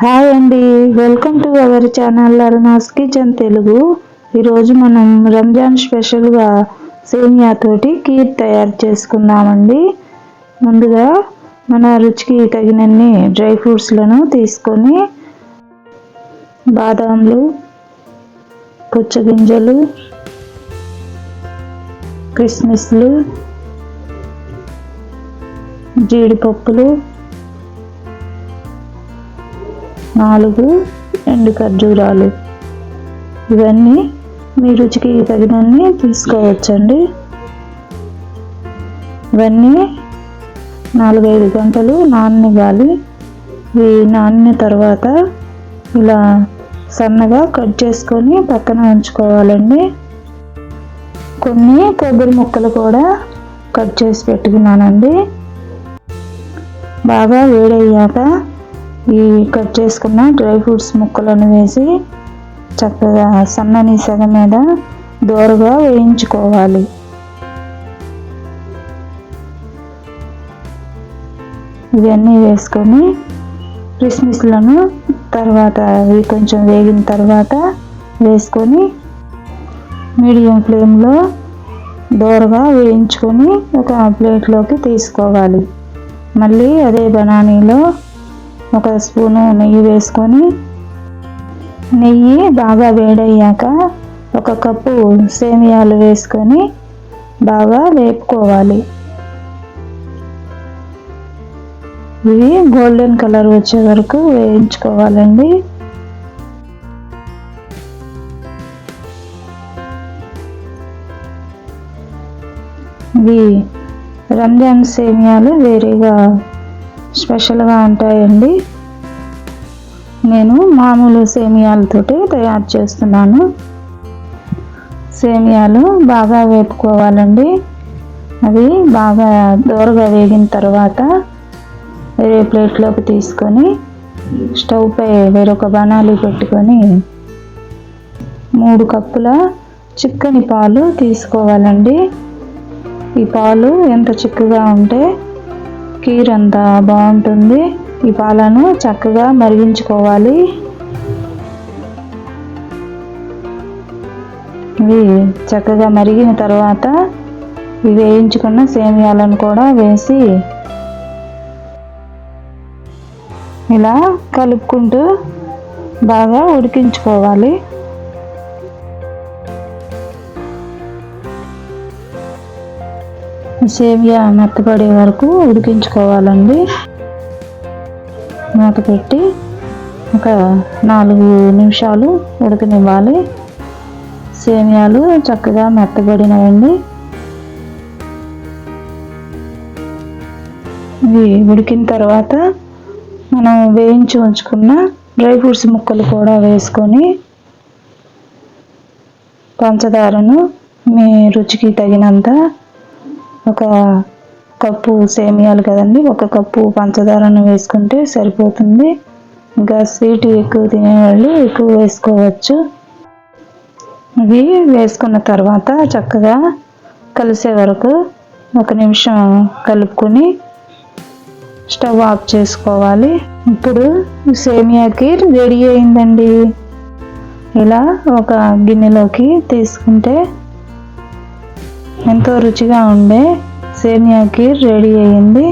Hi అండి. Welcome to our channel Aruna's kitchen Telugu. ఈరోజు మనం రంజాన్ స్పెషల్గా సేమియా తోటి కీర్ తయారు చేసుకుందామండి. ముందుగా మన రుచికి తగినన్ని డ్రై ఫ్రూట్స్లను తీసుకొని బాదాంలు పుచ్చగింజలు కిస్మిస్లు జీడిపప్పులు నాలుగు ఎండు ఖర్జూరాలు. ఇవన్నీ మీ రుచికి తగినన్ని తీసుకోవచ్చండి. ఇవన్నీ నాలుగైదు గంటలు నాననివ్వాలి. ఇవి నానిన తర్వాత ఇలా సన్నగా కట్ చేసుకొని పక్కన ఉంచుకోవాలండి. కొన్ని కొబ్బరి ముక్కలు కూడా కట్ చేసి పెట్టుకున్నానండి. బాగా వేడయ్యాక ఈ కట్ చేసుకున్న డ్రై ఫ్రూట్స్ ముక్కలను వేసి చక్కగా సన్నని సగ మీద దోరగా వేయించుకోవాలి. ఇవన్నీ వేసుకొని కిస్మిస్లను తర్వాత అవి కొంచెం వేగిన తర్వాత వేసుకొని మీడియం ఫ్లేమ్లో దోరగా వేయించుకొని ఒక ప్లేట్లోకి తీసుకోవాలి. మళ్ళీ అదే బనానీలో ఒక స్పూను నెయ్యి వేసుకొని నెయ్యి బాగా వేడయ్యాక ఒక కప్పు సేమియాలు వేసుకొని బాగా వేపుకోవాలి. ఇవి గోల్డెన్ కలర్ వచ్చే వరకు వేయించుకోవాలండి. ఇవి రంజాన్ సేమియాలు వేరేగా స్పెషల్గా ఉంటాయండి. నేను మామూలు సేమియాలతోటి తయారు చేస్తున్నాను. సేమియాలు బాగా వేపుకోవాలండి. అవి బాగా దూరగా వేగిన తర్వాత వేరే ప్లేట్లోకి తీసుకొని స్టవ్పై వేరొక బనాలి పెట్టుకొని మూడు కప్పుల చిక్కని పాలు తీసుకోవాలండి. ఈ పాలు ఎంత చిక్కగా ఉంటే కీర్ అంత బాగుంటుంది. ఈ పాలను చక్కగా మరిగించుకోవాలి. ఇవి చక్కగా మరిగిన తర్వాత ఇవి వేయించుకున్న సేమియాలను కూడా వేసి ఇలా కలుపుకుంటూ బాగా ఉడికించుకోవాలి. సేవియా మెత్తపడే వరకు ఉడికించుకోవాలండి. మూత పెట్టి ఒక నాలుగు నిమిషాలు ఉడకనివ్వాలి. సేమియాలు చక్కగా మెత్తబడినవండి ఇవి ఉడికిన తర్వాత మనం వేయించి ఉంచుకున్న డ్రై ఫ్రూట్స్ ముక్కలు కూడా వేసుకొని పంచదారను మీ రుచికి తగినంత ఒక కప్పు సేమియాలు కదండి ఒక కప్పు పంచదారను వేసుకుంటే సరిపోతుంది. ఇంకా స్వీట్ ఎక్కువ తినేవాళ్ళు ఎక్కువ వేసుకోవచ్చు. ఇవి వేసుకున్న తర్వాత చక్కగా కలిసే వరకు ఒక నిమిషం కలుపుకొని స్టవ్ ఆఫ్ చేసుకోవాలి. ఇప్పుడు సేమియాకి రెడీ అయిందండి. ఇలా ఒక గిన్నెలోకి తీసుకుంటే ఎంతో రుచిగా ఉండే సేమియా కీర్ రెడీ అయ్యింది.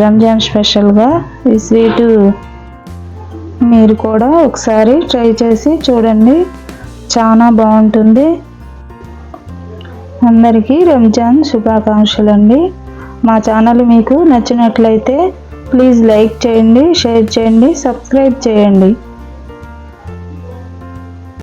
రంజాన్ స్పెషల్గా ఈ స్వీటు మీరు కూడా ఒకసారి ట్రై చేసి చూడండి. చాలా బాగుంటుంది. అందరికీ రంజాన్ శుభాకాంక్షలు అండి మా ఛానల్ మీకు నచ్చినట్లయితే ప్లీజ్ లైక్ చేయండి షేర్ చేయండి సబ్స్క్రైబ్ చేయండి.